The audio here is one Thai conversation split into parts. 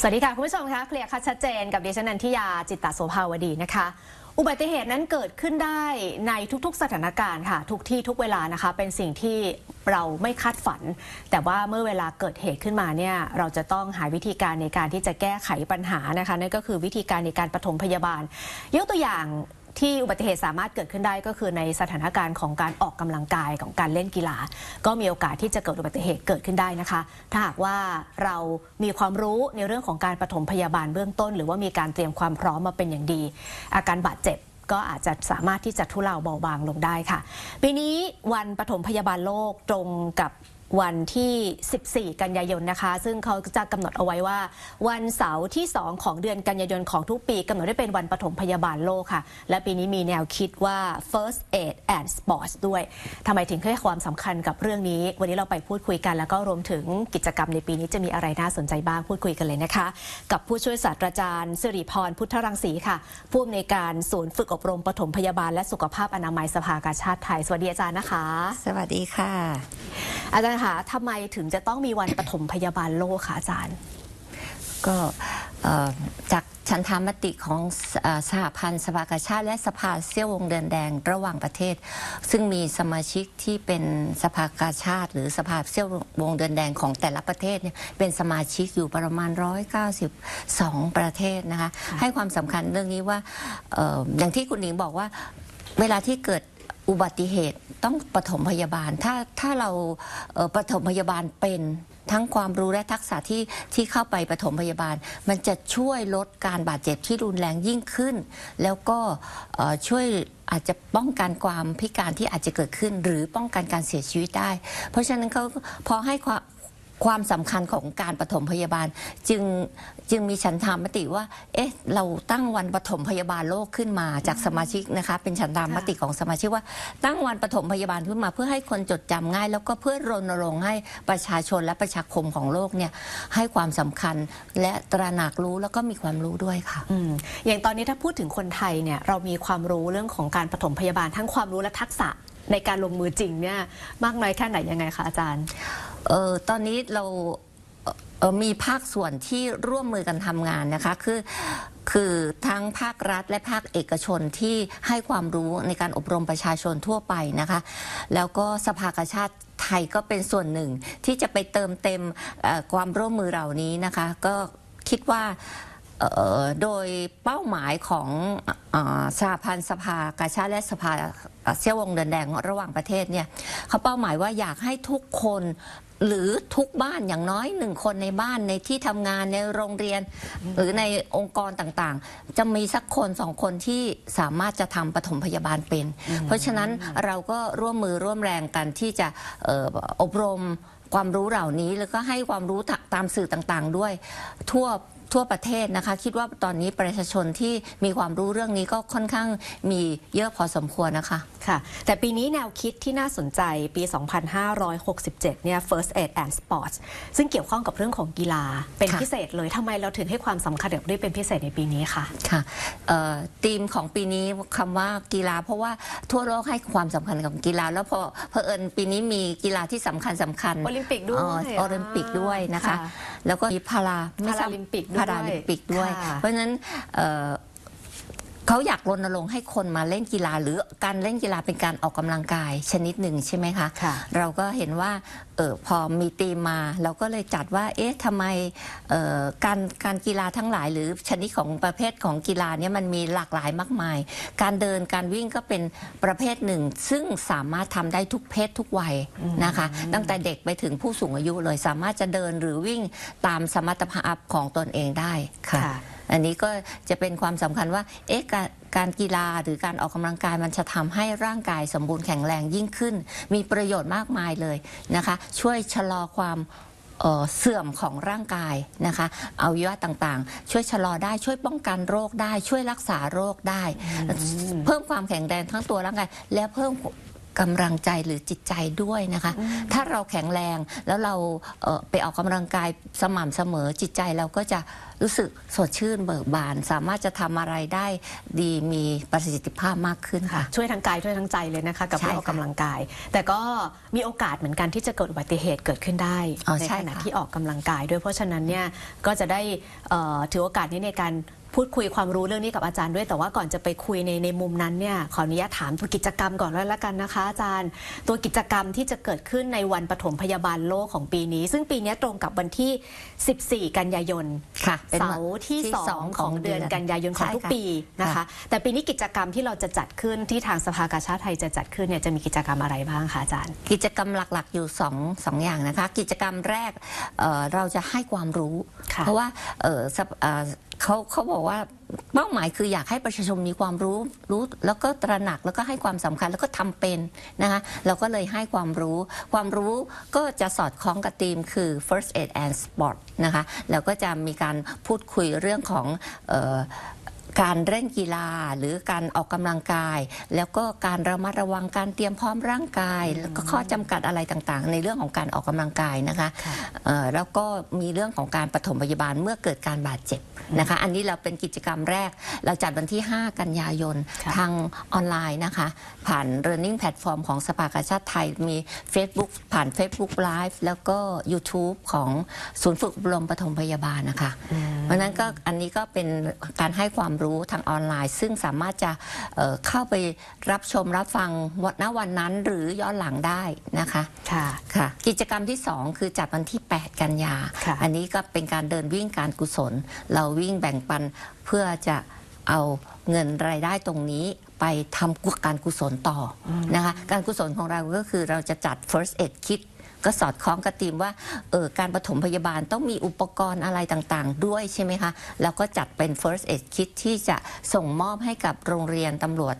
สวัสดีค่ะ คุณผู้ชมคะเคลียร์คัดชัดเจนกับดิฉันนันทิยาจิตตโสภาวดีนะคะ อุบัติเหตุนั้นเกิดขึ้นได้ในทุกๆ สถานการณ์ค่ะ ทุกที่ทุกเวลานะคะ เป็นสิ่งที่เราไม่คาดฝัน แต่ว่าเมื่อเวลาเกิดเหตุขึ้นมาเนี่ยเราจะต้องหาวิธีการในการที่จะแก้ไขปัญหานะคะนั่นก็คือวิธีการในการปฐมพยาบาลยกตัวอย่าง ที่อุบัติเหตุสามารถเกิดขึ้นได้ก็คือในสถานการณ์ของการออกกำลังกายของการเล่นกีฬา ก็มีโอกาสที่จะเกิดอุบัติเหตุเกิดขึ้นได้นะคะ ถ้าหากว่าเรามีความรู้ในเรื่องของการปฐมพยาบาลเบื้องต้น หรือว่ามีการเตรียมความพร้อมมาเป็นอย่างดี อาการบาดเจ็บก็อาจจะสามารถที่จะทุเลาเบาบางลงได้ค่ะ ปีนี้วันปฐมพยาบาลโลกตรงกับ วันที่ 14 กันยายนนะคะ ซึ่งเขาจะกำหนดเอาไว้ว่า วันเสาร์ที่ 2 ของเดือนกันยายนของทุกปีกำหนดได้เป็นวันปฐมพยาบาลโลกค่ะ และปีนี้มีแนวคิดว่า first aid and sports ด้วยทำไมถึงให้ความสำคัญกับเรื่องนี้ วันนี้เราไปพูดคุยกัน แล้วก็รวมถึงกิจกรรมในปีนี้จะมีอะไรน่าสนใจบ้างพูดคุยกันเลยนะคะ กับผู้ช่วยศาสตราจารย์สิริพรพุทธรังสีค่ะ ผู้อำนวยการศูนย์ฝึกอบรมปฐมพยาบาลและสุขภาพอนามัยสภากาชาติไทยสวัสดีอาจารย์นะคะ สวัสดีค่ะ อาจารย์คะทำไมถึงจะต้องมีวันปฐมพยาบาลโลกคะอาจารย์ ก็เอ่อจากฉันทามติของสเอ่อสหพันธ์สภากาชาติและสภาเซี่ยววงเดือนแดงระหว่างประเทศ ซึ่งมีสมาชิกที่เป็นสภากาชาติ หรือสภาเซี่ยววงเดือนแดงของแต่ละประเทศเนี่ยเป็นสมาชิกอยู่ประมาณ 192 ประเทศนะคะให้ความสำคัญเรื่องนี้ว่าเอ่ออย่างที่คุณหนิงบอกว่า เวลาที่เกิด อุบัติเหตุต้องปฐมพยาบาล ถ้าถ้าเราเปฐมพยาบาลเป็นทั้งความรู้และทักษะที่ที่เข้าไปปฐมพยาบาล มันจะช่วยลดการบาดเจ็บที่รุนแรงยิ่งขึ้น แล้วก็ช่วยอาจจะป้องกันความพิการที่อาจจะเกิดขึ้น หรือป้องกันการเสียชีวิตได้ เพราะฉะนั้นเขาพอให้ความ ความสำคัญของการปฐมพยาบาล จึงจึงมีฉันทามติว่า เอ๊ะ เราตั้งวันปฐมพยาบาลโลกขึ้นมาจากสมาชิกนะคะ เป็นฉันทามติของสมาชิกว่า ตั้งวันปฐมพยาบาลขึ้นมา เพื่อให้คนจดจำง่าย แล้วก็เพื่อรณรงค์ให้ประชาชนและประชาคมของโลกเนี่ยให้ความสำคัญและตระหนักรู้แล้วก็มีความรู้ด้วยค่ะ อืมอย่างตอนนี้ถ้าพูดถึงคนไทยเนี่ยเรามีความรู้เรื่องของการปฐมพยาบาลทั้งความรู้และทักษะในการลงมือจริงเนี่ยมากน้อยแค่ไหนยังไงคะอาจารย์ เออตอนนี้เราเอ่อมีภาคส่วนที่ร่วมมือกันทำงานนะคะคือคือทั้งภาครัฐและภาคเอกชนที่ให้ความรู้ในการอบรมประชาชนทั่วไปนะคะ แล้วก็สภากาชาติไทยก็เป็นส่วนหนึ่งที่จะไปเติมเต็มความร่วมมือเหล่านี้นะคะ ก็คิดว่าโดยเป้าหมายของอาสหพันธ์สภากาชาติและสภาเซี่ยววงเดินแดงระหว่างประเทศเนี่ยเขาเป้าหมายว่าอยากให้ทุกคน หรือทุกบ้านอย่างน้อยหนึ่งคนในบ้านในที่ทำงานในโรงเรียน หรือในองค์กรต่างๆ จะมีสักคนสองคนที่สามารถจะทำปฐมพยาบาลเป็น เพราะฉะนั้นเราก็ร่วมมือร่วมแรงกันที่จะเอ่ออบรมความรู้เหล่านี้แล้วก็ให้ความรู้ตามสื่อต่างๆ ด้วยทั่วทั่วประเทศนะคะ คิดว่าตอนนี้ประชาชนที่มีความรู้เรื่องนี้ก็ค่อนข้างมีเยอะพอสมควรนะคะค่ะ แต่ปีนี้แนวคิดที่น่าสนใจปี 2567 เนี่ย First Aid and Sports ซึ่งเกี่ยวข้องกับเรื่องของกีฬาเป็นค่ะพิเศษเลยทำไมเราถึงให้ความสำคัญกับเรื่องเป็นพิเศษในปีนี้คะค่ะเอ่อธีมของปีนี้คำว่ากีฬา เพราะว่าทั่วโลกให้ความสำคัญกับกีฬา แล้วพอเพอเอิญปีนี้มีกีฬาที่สำคัญสำคัญโอลิมปิกด้วยโอลิมปิกด้วยนะคะค่ะแล้วก็มีพาราไม่ทบพาราลิมปิกด้วยพาราลิมปิกด้วยค่ะเพราะฉะนั้น เอ่อเขาอยากรณรงค์ให้คนมาเล่นกีฬา หรือการเล่นกีฬาเป็นการออกกำลังกายชนิดหนึ่งใช่ไหมคะค่ะเราก็เห็นว่าเออพอมีตีมมา เราก็เลยจัดว่า เอ๊ะทำไมเอ่อการการกีฬาทั้งหลาย หรือชนิดของประเภทของกีฬาเนี่ยมันมีหลากหลายมากมาย การเดินการวิ่งก็เป็นประเภทหนึ่ง ซึ่งสามารถทำได้ทุกเพศทุกวัยนะคะ ตั้งแต่เด็กไปถึงผู้สูงอายุเลยสามารถจะเดินหรือวิ่งตามสมรรถภาพของตนเองได้ค่ะค่ะ อันนี้ก็จะเป็นความสำคัญว่าเอ๊ะการการกีฬาหรือการออกกำลังกายมันจะทำให้ร่างกายสมบูรณ์แข็งแรงยิ่งขึ้น มีประโยชน์มากมายเลยนะคะ ช่วยชะลอความเอ่อเสื่อมของร่างกายนะคะเอายวะต่างๆ ช่วยชะลอได้ช่วยป้องกันโรคได้ ช่วยรักษาโรคได้ เพิ่มความแข็งแรงทั้งตัวร่างกายและเพิ่ม กำลังใจหรือจิตใจด้วยนะคะ ถ้าเราแข็งแรงแล้วเราเอ่อไปออกกำลังกายสม่ำเสมอจิตใจเราก็จะรู้สึกสดชื่นเบิกบาน สามารถจะทำอะไรได้ดีมีประสิทธิภาพมากขึ้นค่ะ ช่วยทั้งกายช่วยทั้งใจเลยนะคะ กับใช่เรื่องออกค่ะกำลังกาย แต่ก็มีโอกาสเหมือนกันที่จะเกิดอุบัติเหตุเกิดขึ้นได้อ๋อในใช่ขณะค่ะ ที่ออกกำลังกายด้วยเพราะฉะนั้นเนี่ยก็จะได้เอ่อถือโอกาสนี้ในการ พูดคุยความรู้เรื่องนี้กับอาจารย์ด้วย แต่ว่าก่อนจะไปคุยในในมุมนั้นเนี่ยขออนุญาตถามตัวกิจกรรมก่อนแล้วละกันนะคะ อาจารย์ ตัวกิจกรรมที่จะเกิดขึ้นในวันปฐมพยาบาลโลกของปีนี้ ซึ่งปีนี้ตรงกับวันที่ 14 กันยายนค่ะเป็นเสาวันร์ที่ที่สองสองของเดือนของเดือนกันยายนของใช่ทุกค่ะปีนะคะค่ะแต่ปีนี้กิจกรรมที่เราจะจัดขึ้นที่ทางสภากาชาติไทยจะจัดขึ้นเนี่ยจะมีกิจกรรมอะไรบ้างคะอาจารย์ กิจกรรมหลักๆอยู่สองสองอย่างนะคะ กิจกรรมแรกเอ่อเราจะให้ความรู้ค่ะเพราะว่า เขาเขาบอกว่าเป้าหมายคืออยากให้ประชาชนมีความรู้รู้ แล้วก็ตระหนักแล้วก็ให้ความสำคัญแล้วก็ทำเป็นนะคะเราก็เลยให้ความรู้ ความรู้ก็จะสอดคล้องกับธีมคือ first aid and sport นะคะแล้วก็จะมีการพูดคุยเรื่องของออ การเล่นกีฬาหรือการออกกำลังกาย แล้วก็การระมัดระวังการเตรียมพร้อมร่างกาย แล้วก็ข้อจำกัดอะไรต่างๆ ในเรื่องของการออกกำลังกายนะคะค่ะเอ่อแล้วก็มีเรื่องของการปฐมพยาบาลเมื่อเกิดการบาดเจ็บนะคะ อันนี้เราเป็นกิจกรรมแรก เราจัดวันที่ 5 กันยายนค่ะทางออนไลน์นะคะ ผ่าน Learning Platform ของสภากาชาติไทยมี Facebook ผ่าน Facebook Live แล้วก็ YouTube ของศูนย์ฝึกอบรมปฐมพยาบาลนะคะเพราะฉะนั้นก็อันนี้ก็เป็นการให้ความรู้ทางออนไลน์ ซึ่งสามารถจะเอ่อเข้าไปรับชมรับฟังวันณวันนั้นหรือย้อนหลังได้นะคะค่ะค่ะ กิจกรรมที่ 2 คือจัดวันที่ 8 กันยาค่ะอันนี้ก็เป็นการเดินวิ่งการกุศล เราวิ่งแบ่งปันเพื่อจะเอาเงินรายได้ตรงนี้ไปทำการกุศลต่ออนะคะการกุศลของเราก็คือเราจะจัด first aid kit ก็สอดคล้องกับธีมว่าเออการปฐมพยาบาลต้องมีอุปกรณ์อะไรต่างๆ ด้วยใช่ไหมคะแล้วก็จัดเป็น first aid kit ที่จะส่งมอบให้กับโรงเรียนตำรวจ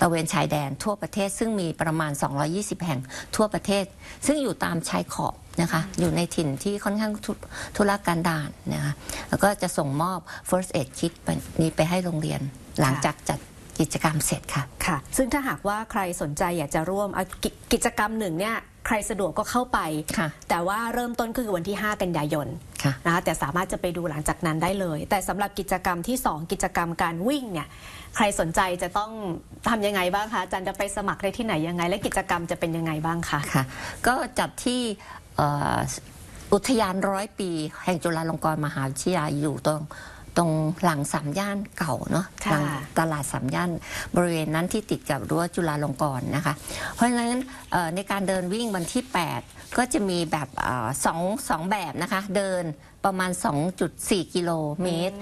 ตะเวนชายแดนทั่วประเทศซึ่งมีประมาณ 220 แห่งทั่วประเทศ ซึ่งอยู่ตามชายขอบนะคะอยู่ในถิ่นที่ค่อนข้างทุธุรกันดารนะคะแล้วก็จะส่งมอบ first aid kit นี้ไปให้โรงเรียนหลังจากจัดกิจกรรมเสร็จค่ะค่ะ ซึ่งถ้าหากว่าใครสนใจอยากจะร่วมกิจกรรมหนึ่งเนี่ย ใครสะดวกก็เข้าไป ค่ะ แต่ว่าเริ่มต้นก็คือวันที่ 5 กันยายนค่ะ นะคะแต่สามารถจะไปดูหลังจากนั้นได้เลย แต่สำหรับกิจกรรมที่ 2 กิจกรรมการวิ่งเนี่ยใครสนใจจะต้องทำยังไงบ้างคะอาจารย์จะไปสมัครได้ที่ไหนยังไง และกิจกรรมจะเป็นยังไงบ้างคะ ค่ะ ก็จัดที่เอ่ออุทยานร้อยปี แห่งจุฬาลงกรณ์มหาวิทยาลัยอยู่ตรง ตรงหลังสามย่านเก่าเนาะค่ะหลังตลาดสามย่านบริเวณนั้นที่ติดกับรั้วจุฬาลงกรณ์นะคะ เพราะฉะนั้นเอ่อในการเดินวิ่งวันที่ 8 ก็จะมีแบบเอ่อสองสองแบบนะคะ เดินประมาณ 2.4 กิโลเมตร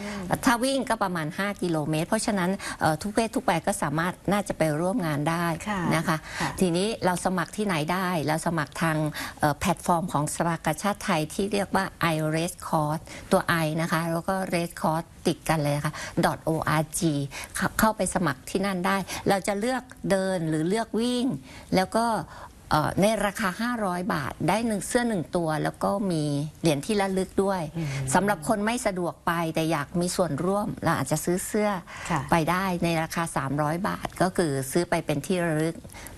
ถ้าวิ่งก็ประมาณ 5 กิโลเมตร เพราะฉะนั้นเอ่อทุกเพศทุกวัยก็สามารถน่าจะไปร่วมงานได้ค่ะนะคะ ค่ะทีนี้เราสมัครที่ไหนได้ เราสมัครทางเอ่อแพลตฟอร์มของสภากาชาติไทยที่เรียกว่า i r e s c o r s ตัว i นะคะ แล้วก็ r e s c o r s ติดกันเลยนะคะ .org เข้าเข้าไปสมัครที่นั่นได้ เราจะเลือกเดินหรือเลือกวิ่ง แล้วก็เอ่อ ในราคา 500 บาทได้หนึ่งเสื้อหนึ่งตัว แล้วก็มีเหรียญที่ระลึกด้วยสำหรับคนไม่สะดวกไปแต่อยากมีส่วนร่วมเราอาจจะซื้อเสื้อค่ะไปได้ในราคา 300 บาท ก็คือซื้อไปเป็นที่ระลึก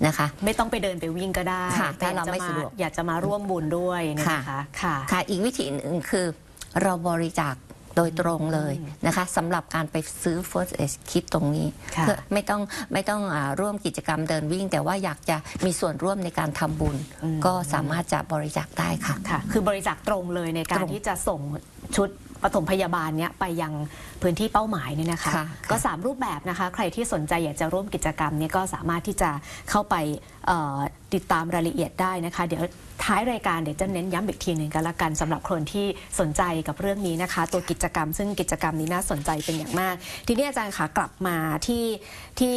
นะคะ ไม่ต้องไปเดินไปวิ่งก็ได้ค่ะแต่ถ้าเราไม่สะดวกอยากจะมาร่วมบุญด้วยเนยนะคะค่ะค่ะ อีกวิธีหนึ่งคือเราบริจาค โดยตรงเลยนะคะสำหรับการไปซื้อ first aid kit ตรงนี้ค่ะเพื่อไม่ต้องไม่ต้องอาร่วมกิจกรรมเดินวิ่ง แต่ว่าอยากจะมีส่วนร่วมในการทำบุญ ก็สามารถจะบริจาคได้ค่ะค่ะคือบริจาคตรงเลยในกาตรรงที่จะส่งชุด ปฐมพยาบาลเนี้ยไปยังพื้นที่เป้าหมายเนี่ยนะคะค่ะก็ 3 รูปแบบนะคะ ใครที่สนใจอยากจะร่วมกิจกรรมเนี้ก็สามารถที่จะเข้าไปเอ่อติดตามรายละเอียดได้นะคะ เดี๋ยวท้ายรายการเดี๋ยวจะเน้นย้ำอีกทีหนึ่งกันละกันสำหรับคนที่สนใจกับเรื่องนี้นะคะ ตัวกิจกรรม ซึ่งกิจกรรมนี้น่าสนใจเป็นอย่างมาก ทีนี้อาจารย์คะกลับมาที่ที่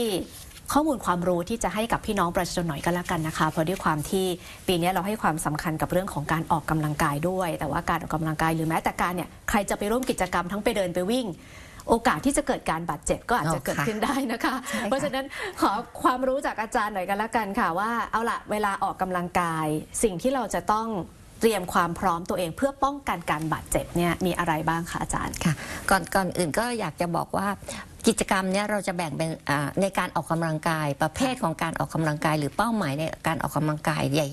ข้อมูลความรู้ที่จะให้กับพี่น้องประชาชนหน่อยก็แล้วกันนะคะเพราะด้วยความที่ปีนี้เราให้ความสำคัญกับเรื่องของการออกกำลังกายด้วย แต่ว่าการออกกำลังกายหรือแม้แต่การเนี่ยใครจะไปร่วมกิจกรรมทั้งไปเดินไปวิ่งโอกาสที่จะเกิดการบาดเจ็บก็อาจจะอ๋อค่ะเกิดขึ้นได้นะคะใช่ค่ะเพราะฉะนั้นขอความรู้จากอาจารย์หน่อยกันละกันค่ะว่าเอาละเวลาออกกำลังกาย สิ่งที่เราจะต้องเตรียมความพร้อมตัวเองเพื่อป้องกันการบาดเจ็บเนี่ยมีอะไรบ้างคะอาจารย์ค่ะ ก่อนก่อนอื่นก็อยากจะบอกว่า กิจกรรมเนี้ยเราจะแบ่งเป็นอ่าในการออกกำลังกาย ประเภทของการออกกำลังกาย หรือเป้าหมายในการออกกำลังกายใหญ่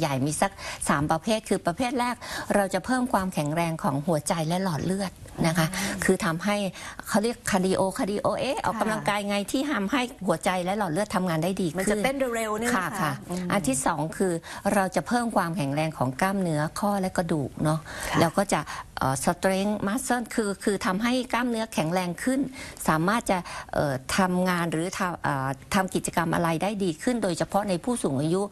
ใหญ่ๆมีสัก 3 ประเภท คือประเภทแรกเราจะเพิ่มความแข็งแรงของหัวใจและหลอดเลือดนะคะ คือทำให้เขาเรียกคาร์ดิโอคาร์ดิโอเอะออกกำลังกายไงที่ทำให้หัวใจและหลอดเลือดทำงานได้ดีขึ้นมันจะเต้นเร็วๆเนี่ยค่ะนค่ะอืมอันที่สองคือเราจะเพิ่มความแข็งแรงของกล้ามเนื้อข้อและกระดูกเนาะค่ะแล้วก็จะสตริงมัสเซ e คือคือทำให้กล้ามเนื้อแข็งแรงขึ้นสามารถารถจะทำงานหรือทำอทำกิจกรรมอะไรได้ดีขึ้น โดยเฉพาะในผู้สูงอายุ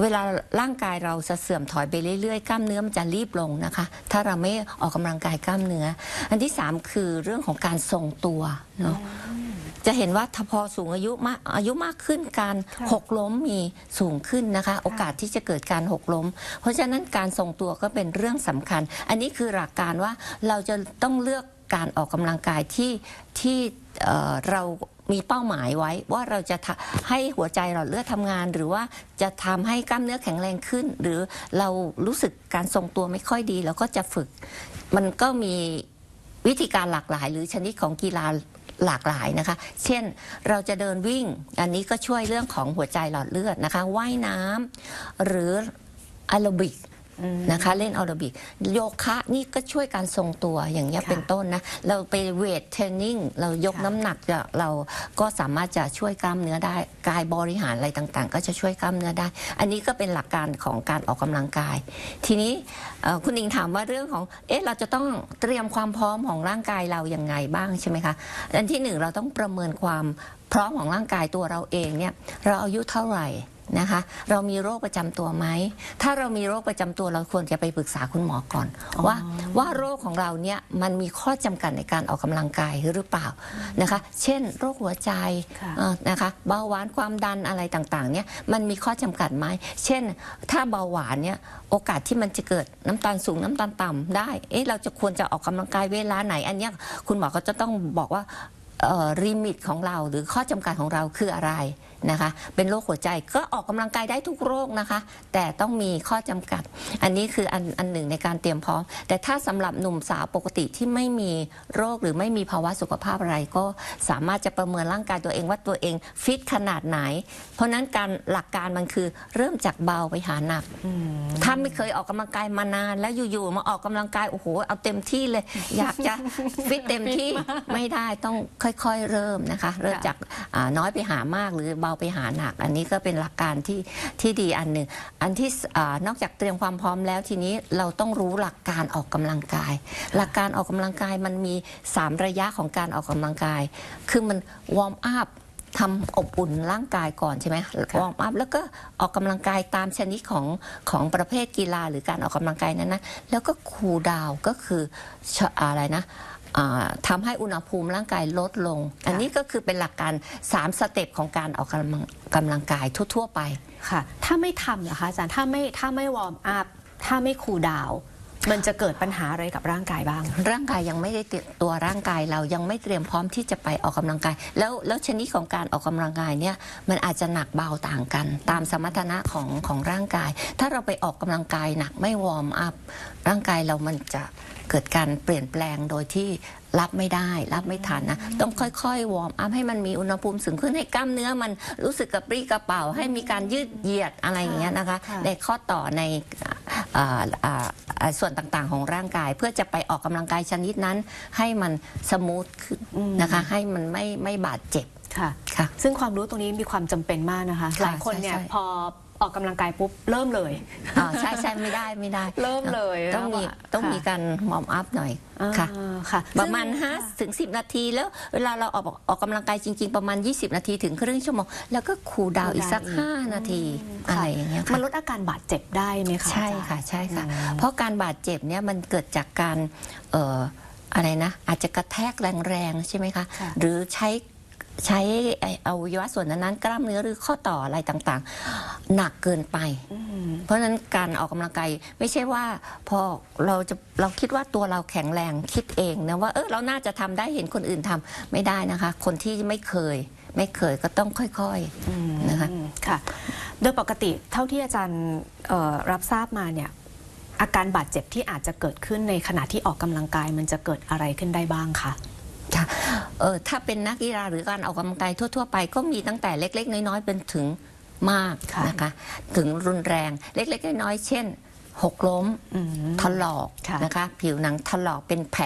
เวลาร่างกายเราจะเสื่อมถอยไปเรื่อยๆ กล้ามเนื้อมันจะรีบลงนะคะ ถ้าเราไม่ออกกำลังกายกล้ามเนื้อ อันที่สามคือเรื่องของการทรงตัวเนาะ จะเห็นว่าถ้าพอสูงอายุมากอายุมากขึ้นการค่ะหกล้มมีสูงขึ้นนะคะ โอกาสที่จะเกิดการหกล้ม เพราะฉะนั้นการทรงตัวก็เป็นเรื่องสำคัญ อันนี้คือหลักการว่าเราจะต้องเลือกการออกกำลังกายที่ที่เอ่อเรามีเป้าหมายไว้ว่าเราจะทะให้หัวใจหลอดเลือดทำงาน หรือว่าจะทำให้กล้ามเนื้อแข็งแรงขึ้น หรือเรารู้สึกการทรงตัวไม่ค่อยดีเราก็จะฝึก มันก็มีวิธีการหลากหลาย หรือชนิดของกีฬา หลากหลายนะคะ เช่นเราจะเดินวิ่ง อันนี้ก็ช่วยเรื่องของหัวใจหลอดเลือดนะคะ ว่ายน้ำหรือแอโรบิก นะคะ เล่นแอโรบิกโยคะนี่ก็ช่วยการทรงตัวอย่างเงี้ยค่ะเป็นต้นนะ เราไปเวทเทรนนิ่งเรายกค่ะ น้ำหนักจะเราก็สามารถจะช่วยกล้ามเนื้อได้กายบริหารอะไรต่างๆ ก็จะช่วยกล้ามเนื้อได้ อันนี้ก็เป็นหลักการของการออกกำลังกาย ทีนี้เอ่อคุณอิงถามว่าเรื่องของเอ๊ะเราจะต้องเตรียมความพร้อมของร่างกายเราอย่างไงบ้างใช่ไหมคะอันที่หนึ่งเราต้องประเมินความพร้อมของร่างกายตัวเราเองเนี่ยเราอายุเท่าไหร่ นะคะ เรามีโรคประจำตัวไหม ถ้าเรามีโรคประจำตัวเราควรจะไปปรึกษาคุณหมอก่อน ว่าว่าโรคของเราเนี่ยมันมีข้อจำกัดในการออกกำลังกายหรือเปล่านะคะ เช่น โรคหัวใจค่ะเอ่อนะคะเบาหวานความดันอะไรต่างๆเนี่ยมันมีข้อจำกัดไหมเช่น ถ้าเบาหวานเนี่ยโอกาสที่มันจะเกิดน้ำตาลสูงน้ำตาลต่ำได้เอ๊ะเราจะควรจะออกกำลังกายเวลาไหน อันเนี้ยคุณหมอก็จะต้องบอกว่าริมิตของเราหรือข้อจำกัดของเราคืออะไร นะคะ เป็นโรคหัวใจก็ออกกำลังกายได้ทุกโรคนะคะ แต่ต้องมีข้อจำกัด อันนี้คืออันอันหนึ่งในการเตรียมพร้อม แต่ถ้าสำหรับหนุ่มสาวปกติที่ไม่มีโรคหรือไม่มีภาวะสุขภาพอะไร ก็สามารถจะประเมินร่างกายตัวเองว่าตัวเองฟิตขนาดไหน เพราะฉะนั้นการหลักการมันคือเริ่มจากเบาไปหาหนักถ้าไม่เคยออกกำลังกายมานาน แล้วอยู่ๆมาออกกำลังกายโอ้โหเอาเต็มที่เลย อยากจะฟิตเต็มที่ไม่ได้ต้องค่อยๆเริ่มนะคะ เริ่มจากน้อยไปหามากหรือเบาไปหาหนัก อันนี้ก็เป็นหลักการที่ที่ดีอันหนึ่งอันที่สอานอกจากเตรียมความพร้อมแล้วทีนี้เราต้องรู้หลักการออกกำลังกาย หลักการออกกำลังกายมันมี 3 ระยะของการออกกำลังกาย คือมันวอร์มอัพทำอบอุ่นร่างกายก่อนใช่ไหมวอร์มอัพแล้วก็ออกกำลังกายตามชนิดของของประเภทกีฬาหรือการออกกำลังกายนั้นนะแล้วก็คูลดาวน์ก็คือชะอะไรนะอ่า ทำให้อุณหภูมิร่างกายลดลง อันนี้ก็คือเป็นหลักการ 3 สเต็ปของการออกกำลังกำลังกายทั่ว ๆ ไปค่ะ ถ้าไม่ทำเหรอคะอาจารย์ถ้าไม่ถ้าไม่วอร์มอัพถ้าไม่คูลดาวน์มันจะเกิดปัญหาอะไรกับร่างกายบ้าง ร่างกายยังไม่ได้เตรียมตัวร่างกายเรายังไม่เตรียมพร้อมที่จะไปออกกำลังกาย แล้วแล้วชนิดของการออกกำลังกายเนี่ยมันอาจจะหนักเบาต่างกัน ตามสมรรถนะของของร่างกาย ถ้าเราไปออกกำลังกายหนักไม่วอร์มอัพร่างกายเรามันจะ เกิดการเปลี่ยนแปลงโดยที่รับไม่ได้ รับไม่ทันนะ ต้องค่อยๆ วอร์มอัพให้มันมีอุณหภูมิสูงขึ้นให้กล้ามเนื้อมันรู้สึกกระปรี้กระเป๋า ให้มีการยืดเหยียดอะไรอย่างเงี้ยนะคะค่ะในข้อต่อในอ่าอ่าอ่าส่วนต่างๆของร่างกาย เพื่อจะไปออกกำลังกายชนิดนั้น ให้มันสมูทขึ้นนะคะ ให้มันไม่ไม่บาดเจ็บค่ะค่ะซึ่งความรู้ตรงนี้มีความจำเป็นมากนะคะค่ะหลายคนเนี่ยใช่ใช่พอ ออกกำลังกายปุ๊บเริ่มเลยอ่าใช่ใช่ไม่ได้ไม่ได้ เริ่มเลยต้องมีแล้วอะต้องค่ะมีการวอร์มอัพหน่อยค่ะอ่าค่ะ ประมาณซึ่ง5ถึง10 นาทีแล้วเวลาเราออกออกกำลังกายจริง ๆ ประมาณ 20 นาทีถึงครึ่งชั่วโมง แล้วก็คูลดาวน์อีกสัก 5 นาทีอะไรอย่างเงี้ยมัค่ะนลดอาการบาดเจ็บได้ไหมคะใช่อาจารย์ค่ะใช่ค่ะอืมเพราะการบาดเจ็บเนี่ยมันเกิดจากการเอ่ออะไรนะอาจจะกระแทกแรงๆใช่ไหมคะค่ะหรือใช้ ใช้ไอ้อวัยวะส่วนนั้นๆกล้ามเนื้อหรือข้อต่ออะไรต่างๆ หนักเกินไป เพราะฉะนั้นการออกกำลังกายไม่ใช่ว่าพอเราจะเราคิดว่าตัวเราแข็งแรงคิดเองนะว่าเออเราน่าจะทำได้เห็นคนอื่นทำไม่ได้นะคะ คนที่ไม่เคย ไม่เคยก็ต้องค่อยๆนะคะ อืมค่ะ โดยปกติเท่าที่อาจารย์เอ่อรับทราบมาเนี่ยอาการบาดเจ็บที่อาจจะเกิดขึ้นในขณะที่ออกกำลังกายมันจะเกิดอะไรขึ้นได้บ้างคะ ค่ะเออถ้าเป็นนักกีฬาหรือการออกกำลังกายทั่ว ๆ ไปก็มีตั้งแต่เล็ก ๆ น้อยๆเป็นถึงมากค่ะนะคะ ถึงรุนแรงเล็ก ๆ น้อยๆเช่น หกล้มอืมถลอกค่ะนะคะผิวหนังถลอกเป็นแผล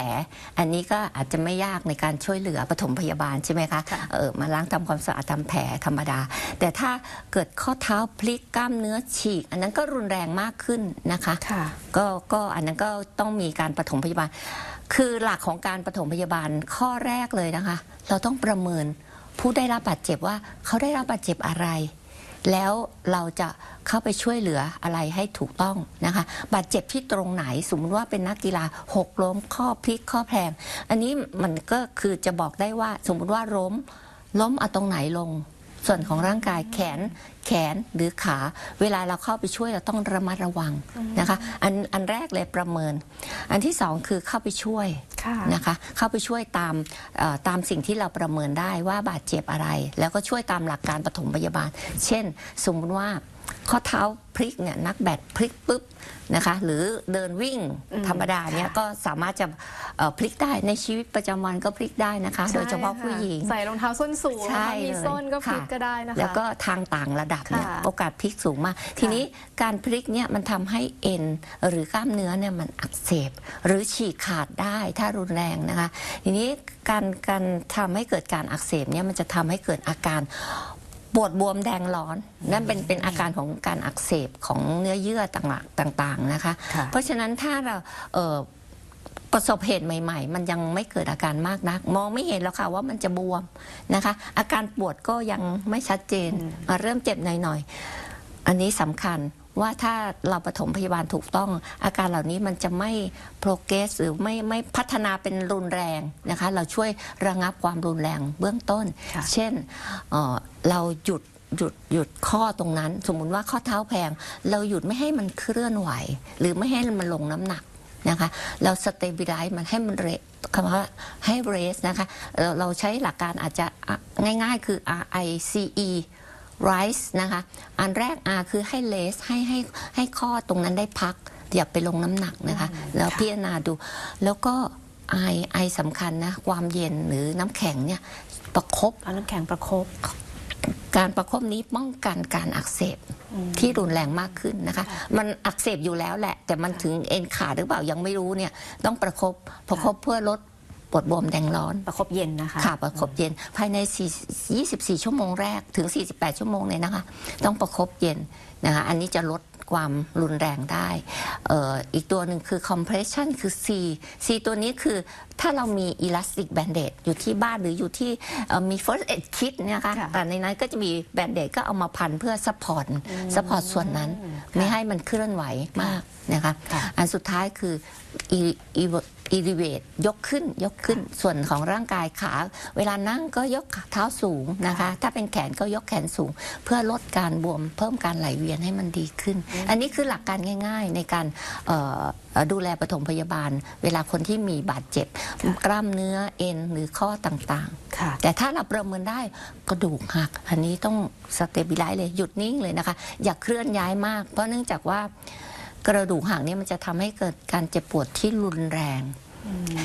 อันนี้ก็อาจจะไม่ยากในการช่วยเหลือปฐมพยาบาลใช่ไหมคะค่ะเออมาล้างทำความสะอาดทำแผลธรรมดา แต่ถ้าเกิดข้อเท้าพลิกกล้ามเนื้อฉีก อันนั้นก็รุนแรงมากขึ้นนะคะค่ะก็ก็อันนั้นก็ต้องมีการปฐมพยาบาล คือหลักของการปฐมพยาบาลข้อแรกเลยนะคะ เราต้องประเมินผู้ได้รับบาดเจ็บว่าเขาได้รับบาดเจ็บอะไร แล้วเราจะเข้าไปช่วยเหลืออะไรให้ถูกต้องนะคะ บาดเจ็บที่ตรงไหนสมมติว่าเป็นนักกีฬาหกล้มข้อพลิกข้อแพลงอันนี้มันก็คือจะบอกได้ว่าสมมติว่าล้มล้มเอาตรงไหนลง ส่วนของร่างกายแขนแขนหรือขา เวลาเราเข้าไปช่วยเราต้องระมัดระวังนะคะ อันอันแรกเลยประเมิน อันที่สองคือเข้าไปช่วยค่ะ นะคะ เข้าไปช่วยตามเอ่อตามสิ่งที่เราประเมินได้ว่าบาดเจ็บอะไร แล้วก็ช่วยตามหลักการปฐมพยาบาล เช่น สมมติว่าข้อเท้าพลิกเนี่ยนักแบดพลิกปุ๊บนะคะ หรือเดินวิ่งอืมธรรมดาเนี่ยค่ะก็สามารถจะเอ่อพลิกได้ในชีวิตประจำวันก็พลิกได้นะคะ โดยเฉพาะผู้หญิง ใส่รองเท้าส้นสูงใช่นะคะมีเลยส้นก็พลิกค่ะก็ได้นะคะแล้วก็ทางต่างระดับเนี่ยค่ะโอกาสพลิกสูงมาก ทีนี้การพลิกเนี่ยมันทำให้เอ็นหรือกล้ามเนื้อเนี่ยมันอักเสบ หรือฉีกขาดได้ถ้ารุนแรงนะคะ ทีนี้การการทำให้เกิดการอักเสบเนี่ยมันจะทำให้เกิดอาการปวดบวมแดงร้อน นั่นเป็นเป็นอาการของการอักเสบของเนื้อเยื่อต่างๆนะคะค่ะเพราะฉะนั้นถ้าเราเอ่อประสบเหตุใหม่ ๆ มันยังไม่เกิดอาการมากนัก มองไม่เห็นแล้วค่ะว่ามันจะบวมนะคะ อาการปวดก็ยังไม่ชัดเจนอะเริ่มเจ็บหน่อยๆ อันนี้สำคัญว่าถ้าเราปฐมพยาบาลถูกต้อง อาการเหล่านี้มันจะไม่โปรเกสหรือไม่ไม่พัฒนาเป็นรุนแรงนะคะ เราช่วยระงับความรุนแรงเบื้องต้นค่ะเช่นเอ่อเราหยุดหยุดหยุดข้อตรงนั้น สมมุติว่าข้อเท้าแพง เราหยุดไม่ให้มันเคลื่อนไหว หรือไม่ให้มันลงน้ำหนักนะคะ เราสเต b ิ l ไลซ์มันให้มันเรคำว่าให้เรสนะคะเราเราใช้หลักการอาจจะอะง่ายๆคือ R I C E rise นะคะ อันแรก R คือให้เลสให้ให้ให้ข้อตรงนั้นได้พัก อย่าไปลงน้ำหนักนะคะ แล้วค่ะพิจารณาดู แล้วก็ไอไอสำคัญนะ ความเย็นหรือน้ำแข็งเนี่ยประคบเอาน้ำแข็งประคบการประคบนี้ป้องกันการอักเสบที่รุนแรงมากขึ้นนะคะ มันอักเสบอยู่แล้วแหละ แต่มันถึงเอ็นขาดหรือเปล่ายังไม่รู้เนี่ย ต้องประคบประคบเพื่อลด ปวดบวมแดงร้อน ประคบเย็นนะคะค่ะประคบเย็น ภายใน4 24 ชั่วโมงแรกถึง 48 ชั่วโมงเลยนะคะ ต้องประคบเย็นนะคะอันนี้จะลดความรุนแรงได้เอ่ออีกตัวหนึ่งคือ compression คือ C C ตัวนี้คือถ้าเรามี elastic band-aid อยู่ที่บ้านหรืออยู่ที่เอ่อมี first aid kit เนยคะค่ะแต่ในนั้นก็จะมี band-aid ก็เอามาพันเพื่อ support support ส่วนนั้น ไม่ให้มันเคลื่อนไหวมากนะคะค่ะอันสุดท้ายคือ e- e- elevate ยกขึ้นยกขึ้น ส่วนของร่างกายขา เวลานั่งก็ยกเท้าสูงนะคะ ถ้าเป็นแขนก็ยกแขนสูง เพื่อลดการบวมเพิ่มการไหลเวียนให้มันดีขึ้น อันนี้คือหลักการง่าย ๆ ในการเอ่อเอ่อดูแลปฐมพยาบาล เวลาคนที่มีบาดเจ็บ กล้ามเนื้อเอ็นหรือข้อต่างค่ะๆแต่ถ้าเราประเมินได้กระดูกหัก อันนี้ต้องสเต b ิ l ไลซ์เลยหยุดนิ่งเลยนะคะ อย่าเคลื่อนย้ายมาก เพราะเนื่องจากว่า กระดูกหักเนี่ยมันจะทำให้เกิดการเจ็บปวดที่รุนแรง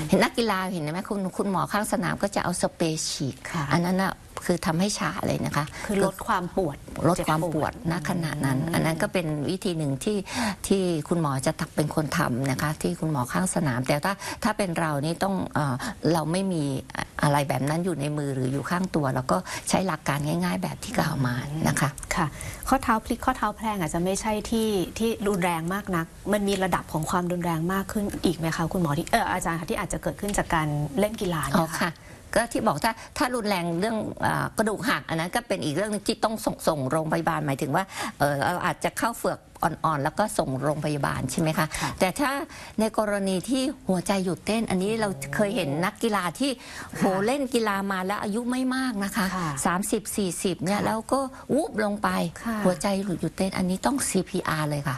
เห็นนักกีฬาเห็นไหมคุณคุณหมอข้างสนามก็จะเอาสเปรย์ฉีดค่ะ อันนั้นน่ะ คือทำให้ชาเลยนะคะ คือลดความปวดลดความปวดณขณะนั้น อันนั้นก็เป็นวิธีหนึ่งที่ที่คุณหมอจะตักเป็นคนทำนะคะ ที่คุณหมอข้างสนาม แต่ถ้าถ้าเป็นเรานี่ต้องเออเราไม่มีอะไรแบบนั้นอยู่ในมือหรืออยู่ข้างตัว แล้วก็ใช้หลักการง่าย ๆ แบบที่กล่าวมานะคะค่ะ ข้อเท้าพลิกข้อเท้าแพลงอาจจะไม่ใช่ที่ที่รุนแรงมากนัก มันมีระดับของความรุนแรงมากขึ้นอีกไหมคะคุณหมอที่เอออาจารย์คะที่อาจจะเกิดขึ้นจากการเล่นกีฬาอ๋อเนี่ยค่ะค่ะ ก็ที่บอกถ้าถ้ารุนแรงเรื่องอากระดูกหักอันนั้นก็เป็นอีกเรื่องหนึงที่ต้องส่งส่งโรงพยาบาลหมายถึงว่าเออเราอาจจะเข้าเฟือกอ่อนๆ แล้วก็ส่งโรงพยาบาลใช่ไหมคะค่ะแต่ถ้าในกรณีที่หัวใจหยุดเต้น อันนี้เราเคยเห็นนักกีฬาที่โหเล่นกีฬามาแล้วอายุไม่มากนะคะค่ะ30 40เนี่ยค่ะแล้วก็วูบลงไปค่ะหัวใจหยุดเต้นอันนี้ต้อง CPR เลยค่ะ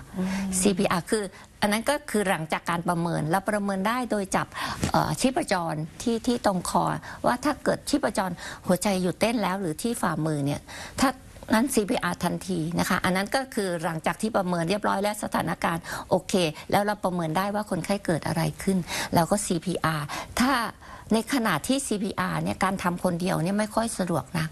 CPR คือ อันนั้นก็คือหลังจากการประเมินเราประเมินได้โดยจับชีพจรที่ที่ตรงคอ ว่าถ้าเกิดชีพจรหัวใจหยุดเต้นแล้วหรือที่ฝ่ามือเนี่ยถ้า นั้น CPR ทันทีนะคะ อันนั้นก็คือหลังจากที่ประเมินเรียบร้อยแล้วสถานการณ์โอเค แล้วเราประเมินได้ว่าคนไข้เกิดอะไรขึ้นแล้วก็ CPR ถ้าในขณะที่ CPR เนี่ยการทำคนเดียวเนี่ยไม่ค่อยสะดวกนัก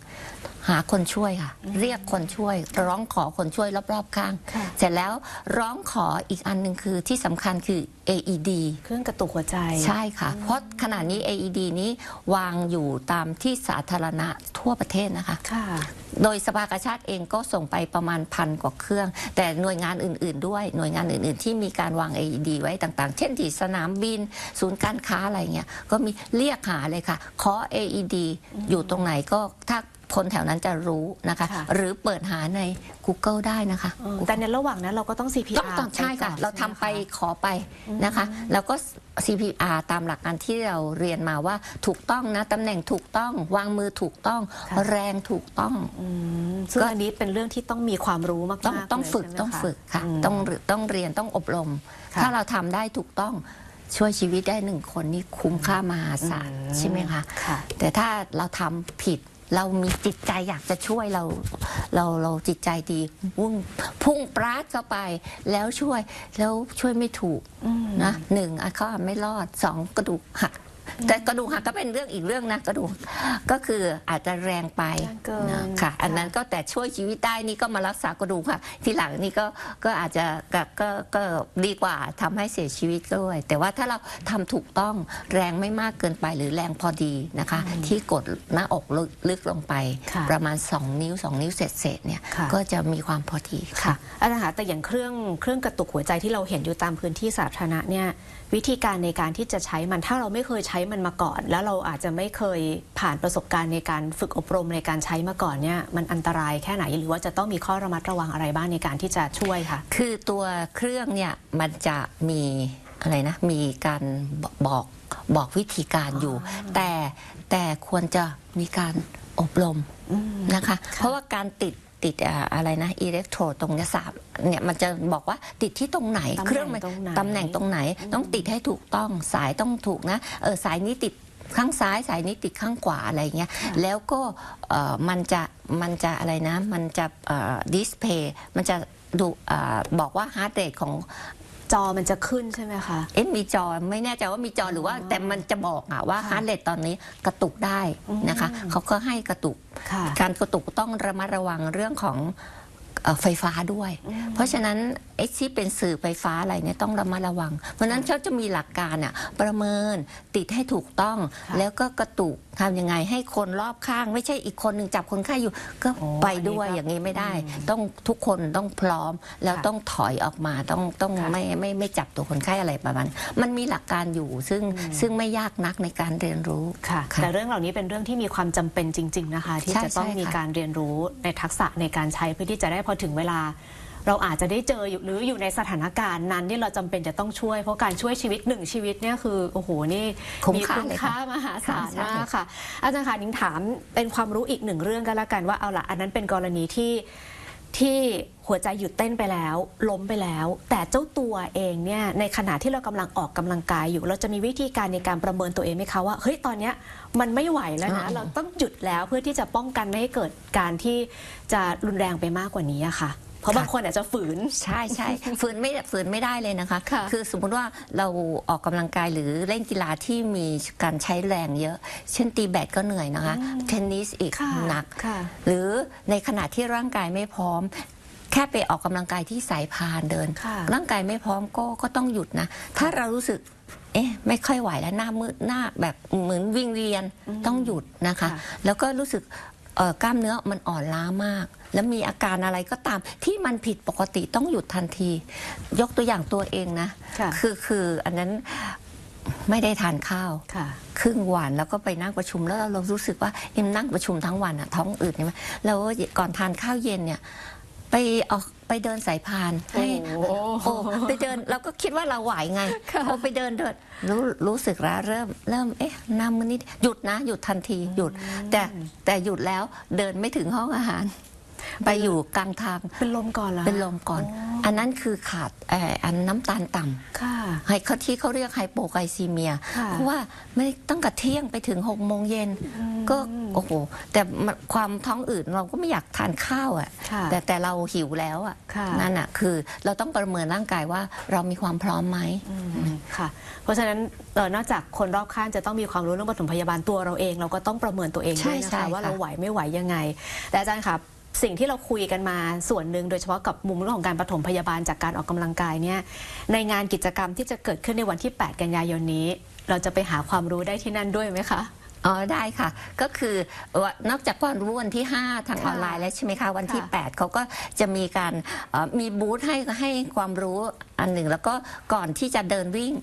หาคนช่วยค่ะ เรียกคนช่วย ร้องขอคนช่วยรอบๆข้างค่ะเสร็จแล้วร้องขออีกอันหนึ่งคือที่สำคัญคือ AED เครื่องกระตุกหัวใจ ใช่ค่ะ เพราะขณะนี้ AED นี้วางอยู่ตามที่สาธารณะทั่วประเทศนะคะค่ะ โดยสภากาชาติเองก็ส่งไปประมาณพันกว่าเครื่อง แต่หน่วยงานอื่น ๆ ด้วยหน่วยงานอื่น ๆ ที่มีการวาง AED ไว้ต่างๆ เช่นที่สนามบิน ศูนย์การค้าอะไรเงี้ยก็มีเรียกหาเลยค่ะขอ AED อยู่ตรงไหนก็ถ้า คนแถวนั้นจะรู้นะคะ ค่ะ หรือเปิดหาใน Google ได้นะคะ เออแต่ในระหว่างนั้นเราก็ต้อง CPR ต้องต้องใช่ค่ะ ก่อนเราทำไปใช่หมค ขอไปนะคะ แล้วก็ CPR ตามหลักการที่เราเรียนมาว่าถูกต้องนะตำแหน่งถูกต้องวางมือถูกต้อง ค่ะ แรงถูกต้อง อืมซึ่งก็ อันนี้เป็นเรื่องที่ต้องมีความรู้มากๆต้องต้องเลยฝึกใช่ไหมต้องคะฝึกค่ะ ม ต้องต้องเรียนต้องอบรม ค่ะถ้าเราทำได้ถูกต้องช่วยชีวิตได้หนึ่งคนนี่คุ้มค่ามหาศาลอืม ใช่ไหมคะ ค่ะ แต่ถ้าเราทำผิด เรามีจิตใจอยากจะช่วยเราเราเราจิตใจดีพุ่งพุ่งปราดเข้าไป แล้วช่วยแล้วช่วยไม่ถูกนะหนึ่งเขาไม่รอดสองกระดูกหัก แต่กระดูกหักก็เป็นเรื่องอีกเรื่องนะกระดูกก็คืออาจจะแรงไปแรงเกิน นะค่ะ อันนั้นค่ะก็แต่ช่วยชีวิตได้นี่ก็มารักษากระดูกค่ะ ทีหลังนี่ก็ก็อาจจะก็ก็ก็ดีกว่าทำให้เสียชีวิตด้วย แต่ว่าถ้าเราทำถูกต้องแรงไม่มากเกินไปหรือแรงพอดีนะคะ ที่กดหน้าอกลึกลึกลงไป ค่ะประมาณ 2 นิ้ว 2 นิ้วเศษๆเนี่ยค่ะ ก็จะมีความพอดีค่ะ ค่ะอาจารย์คะแต่อย่างเครื่องเครื่องกระตุกหัวใจที่เราเห็นอยู่ตามพื้นที่สาธารณะเนี่ย วิธีการในการที่จะใช้มันถ้าเราไม่เคยใช้มันมาก่อน แล้วเราอาจจะไม่เคยผ่านประสบการณ์ในการฝึกอบรมในการใช้มาก่อนเนี่ยมันอันตรายแค่ไหนหรือว่าจะต้องมีข้อระมัดระวังอะไรบ้างในการที่จะช่วยค่ะคือตัวเครื่องเนี่ยมันจะมีอะไรนะมีการบอกบอกวิธีการอยู่ แต่แต่ควรจะมีการอบรมนะคะ เพราะว่าการติด ติดอ่าอะไรนะอิเล็กโทรดตรงเนี้ยสามเนี่ยมันจะบอกว่าติดที่ตรงไหน ตำแหน่งเครื่องมันตรงไหนตำแหน่งตรงไหน ต้องติดให้ถูกต้องสายต้องถูกนะเออสายนี้ติดข้างซ้ายสายนี้ติดข้างขวาอะไรเงี้ยแล้วก็เอ่อมันจะมันจะอะไรนะ มันจะดิสเพย์มันจะดูเอ่อบอกว่าฮาร์ดเรทของ จอมันจะขึ้นใช่ไหมคะ เอ๊ะมีจอไม่แน่ใจว่ามีจอหรือว่าแต่มันจะบอกอะว่าค่ะฮาร์ดเรทตอนนี้กระตุกได้นะคะเขาก็ให้กระตุก ค่ะการกระตุกต้องระมัดระวังเรื่องของเอ่อไฟฟ้าด้วย เพราะฉะนั้นไอ้ที่เป็นสื่อไฟฟ้าอะไรเนี่ยต้องระมัดระวัง เพราะฉะนั้นเขาจะมีหลักการอะประเมินติดให้ถูกต้องค่ะแล้วก็กระตุกทำยังไงให้คนรอบข้าง ไม่ใช่อีกคนหนึ่งจับคนไข้อยู่ก็โอ้ไปอันนี้ด้วยก็อย่างนี้ไม่ได้ ต้องทุกคนต้องพร้อมแล้วค่ะต้องถอยออกมาต้องต้องค่ะไม่ไม่ไม่จับตัวคนไข้อะไรประมาณนั้นมันมีหลักการอยู่ซึ่งซึ่งไม่ยากนักในการเรียนรู้ ค่ะ ค่ะแต่เรื่องเหล่านี้เป็นเรื่องที่มีความจำเป็นจริง ๆ นะคะ ที่ใช่จะต้องใช่ค่ะมีการเรียนรู้ในทักษะในการใช้เพื่อที่จะได้พอถึงเวลา เราอาจจะได้เจออยู่หรืออยู่ในสถานการณ์นั้นที่เราจำเป็นจะต้องช่วย เพราะการช่วยชีวิตหนึ่งชีวิตเนี่ยคือโอ้โหนี่คุ้มมีค่าคุณเลยค่าค่ะมหาศาลใช่ มากค่ะ อาจารย์ค่ะนิ้งถามเป็นความรู้อีกหนึ่งเรื่องก็แล้วกันว่าเอาละอันนั้นเป็นกรณีที่ที่หัวใจหยุดเต้นไปแล้ว ล้มไปแล้ว แต่เจ้าตัวเองเนี่ยในขณะที่เรากำลังออกกำลังกายอยู่ เราจะมีวิธีการในการประเมินตัวเองไหมคะว่าเฮ้ยตอนเนี้ยมันไม่ไหวแล้วนะอ่าเราต้องหยุดแล้วเพื่อที่จะป้องกันไม่ให้เกิดการที่จะรุนแรงไปมากกว่านี้อะค่ะเพราะบางคนอาจจะฝืนใช่ใช่ฝืนไม่ฝืนไม่ได้เลยนะคะค่ะอสมมุติว่าเราออกกำลังกายหรือเล่นกีฬาที่มีการใช้แรงเยอะ เช่นตีแบดก็เหนื่อยนะคะ เทนนิสอีกค่ะหนักค่ะหรือในขณะที่ร่างกายไม่พร้อม แค่ไปออกกำลังกายที่สายพานเดินค่ะร่างกายไม่พร้อมก็ก็ต้องหยุดนะ ถ้าเรารู้สึกเอ๊ะไม่ค่อยไหวแล้วหน้ามืดหน้าแบบเหมือนวิงเวียนต้องหยุดนะคะค่ะแล้วก็รู้สึกเอ่อกล้ามเนื้อมันอ่อนล้ามาก แล้วมีอาการอะไรก็ตามที่มันผิดปกติต้องหยุดทันที ยกตัวอย่างตัวเองนะค่ะคือคืออันนั้นไม่ได้ทานข้าวค่ะครึ่งวันแล้วก็ไปนั่งประชุมแล้วเรารู้สึกว่าเอ็มนั่งประชุมทั้งวันอะท้องอืดใช่ไหมแล้วก่อนทานข้าวเย็นเนี่ย ไปออกไปเดินสายพานให้โอ้โอ้ไปเดินเราก็คิดว่าเราไหวไงค่ะพอไปเดินเดินรู้รู้สึกแล้วเริ่มเริ่มเอ๊ะน้ำมันนิดหยุดนะ หยุดทันทีหยุด แต่แต่หยุดแล้วเดินไม่ถึงห้องอาหาร ไปอยู่กลางทางเป็นลมก่อนเหรอเป็นลมก่อนโอ้อันนั้นคือขาดเอ่ออันน้ำตาลต่ำค่ะ ไฮเขาที่เขาเรียกไฮโปไกลซีเมีย ค่ะเพราะว่าไม่ตั้งแต่เที่ยงไปถึง6กโมงเย็นก็โอ้โหแต่มันความท้องอืดเราก็ไม่อยากทานข้าวอะค่ะ่ะแต่แต่เราหิวแล้วอะค่ะนั่นอะ่ะคือเราต้องประเมินร่างกายว่าเรามีความพร้อมไหม อืมค่ะ เพราะฉะนั้นเอ่อนอกจากคนรอบข้างจะต้องมีความรู้เรื่องปฐมพยาบาลตัวเราเอง เราก็ต้องประเมินตัวเองใช่ด้วยนะใช่คะค่ะว่าเราไหวไม่ไหวยังไง แต่อาจารย์ครับ สิ่งที่เราคุยกันมาส่วนหนึ่งโดยเฉพาะกับมุมเรื่องของการปฐมพยาบาลจากการออกกำลังกายเนี่ยในงานกิจกรรมที่จะเกิดขึ้นในวันที่ 8 กันยายนนี้ เราจะไปหาความรู้ได้ที่นั่นด้วยไหมคะ อ๋อได้ค่ะ ก็คือว่านอกจากความรู้วันที่ 5 ทางออนไลน์แล้วใช่ไหมคะ วันที่ค่ะ8เขาก็จะมีการเอ่อมีบูธให้ให้ความรู้อันหนึ่ง แล้วก็ก่อนที่จะเดินวิ่ง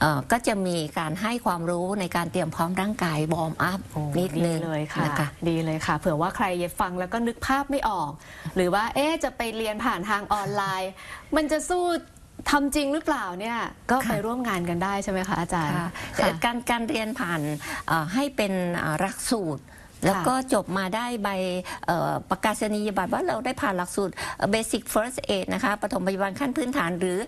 เอ่อก็จะมีการให้ความรู้ในการเตรียมพร้อมร่างกายวอร์มอัพโอ้นิดนึดีงเลยค่ะนะคะดีเลยค่ะ เผื่อว่าใครฟังแล้วก็นึกภาพไม่ออก หรือว่าเอ๊ะจะไปเรียนผ่านทางออนไลน์ มันจะสู้ ทำจริงหรือเปล่าเนี่ยก็ไปค่ะร่วมงานกันได้ใช่ไหมคะอาจารย์ค่ะค่ะ การการเรียนผ่านเอ่อให้เป็นเอ่อหลักสูตร แล้วก็จบมาได้ใบเอ่อประกาศนียบัตรว่าเราได้ผ่านหลักสูตรเอ่อ Basic First Aid นะคะปฐมพยาบาลขั้นพื้นฐานหรือ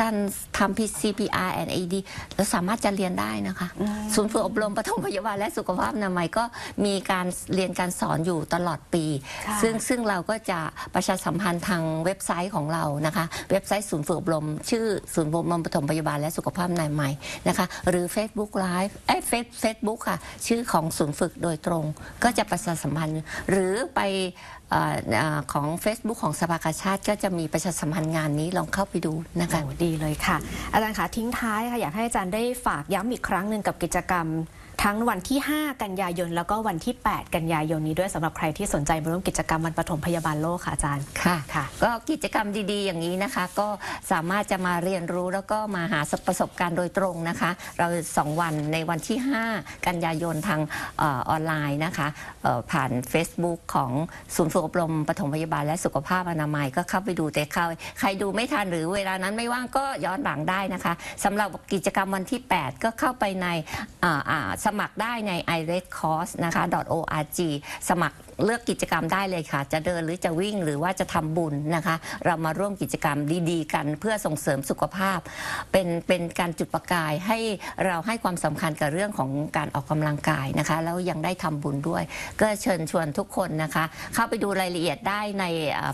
การทำ CPR and AED เราสามารถจะเรียนได้นะคะ ศูนย์ฝึกอบรมปฐมพยาบาลและสุขภาพอนามัยก็มีการเรียนการสอนอยู่ตลอดปีค่ะซึ่งซึ่งเราก็จะประชาสัมพันธ์ทางเว็บไซต์ของเรานะคะ เว็บไซต์ศูนย์ฝึกอบรม ชื่อศูนย์ฝึกอบรมปฐมพยาบาลและสุขภาพอนามัยนะคะ หรือ Facebook Live เอ้เฟซเฟซบุ๊กค่ะ ชื่อของศูนย์ฝึกโดยตรง ก็จะประชาสัมพันธ์หรือไปเอ่อเอ่อของ Facebook ของสภากาชาติก็จะมีประชาสัมพันธ์งานนี้ลองเข้าไปดูนะคะโอ้ดีเลยค่ะ อาจารย์คะทิ้งท้ายค่ะอยากให้อาจารย์ได้ฝากย้ำอีกครั้งหนึ่งกับกิจกรรม ทั้งวันที่ 5 กันยายน แล้วก็วันที่ 8 กันยายนนี้ด้วยสำหรับใครที่สนใจมาร่วมกิจกรรมวันปฐมพยาบาลโลกค่ะอาจารย์ค่ะค่ะ ก็กิจกรรมดีๆ อย่างนี้นะคะ ก็สามารถจะมาเรียนรู้แล้วก็มาหาประสบการณ์โดยตรงนะคะ เราสองวันในวันที่ 5 กันยายนทางเออออนไลน์นะคะเอ่อผ่าน Facebook ของศูนย์ฝึกอบรมปฐมพยาบาลและสุขภาพอนามัยก็เข้าไปดูแต่เข้าใครดูไม่ทันหรือเวลานั้นไม่ว่างก็ย้อนหลังได้นะคะสำหรับกิจกรรมวันที่ 8 ก็เข้าไปในอ่าอ่าสมัครได้ใน i r e d course นะคะ .org สมัคร เลือกกิจกรรมได้เลยค่ะ จะเดินหรือจะวิ่งหรือว่าจะทำบุญนะคะ เรามาร่วมกิจกรรมดีๆ กันเพื่อส่งเสริมสุขภาพ เป็นเป็นการจุดประกายให้เราให้ความสำคัญกับเรื่องของการออกกำลังกายนะคะแล้วยังได้ทำบุญด้วย ก็เชิญชวนทุกคนนะคะ เข้าไปดูรายละเอียดได้ใน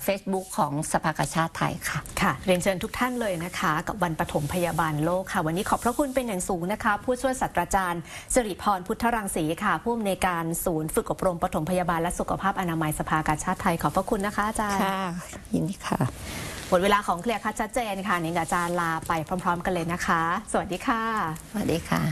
เฟซบุ๊กของสภากาชาติไทยค่ะค่ะ เรียนเชิญทุกท่านเลยนะคะ กับวันปฐมพยาบาลโลกค่ะ วันนี้ขอบพระคุณเป็นอย่างสูงนะคะ ผู้ช่วยศาสตราจารย์สิริพรพุทธรังสีค่ะ ผู้อำนวยการศูนย์ฝึกอบรมปฐมพยาบาลและสุขภาพอนามัยสภากาชาติไทยขอบพระคุณนะคะอาจารย์ค่ะยินดีค่ะหมดเวลาของเคลียร์คัดชัดเจนค่ะนิงกับอาจารย์ลาไปพร้อม ๆ กันเลยนะคะ สวัสดีค่ะ สวัสดีค่ะ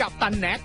กับตันแน็ก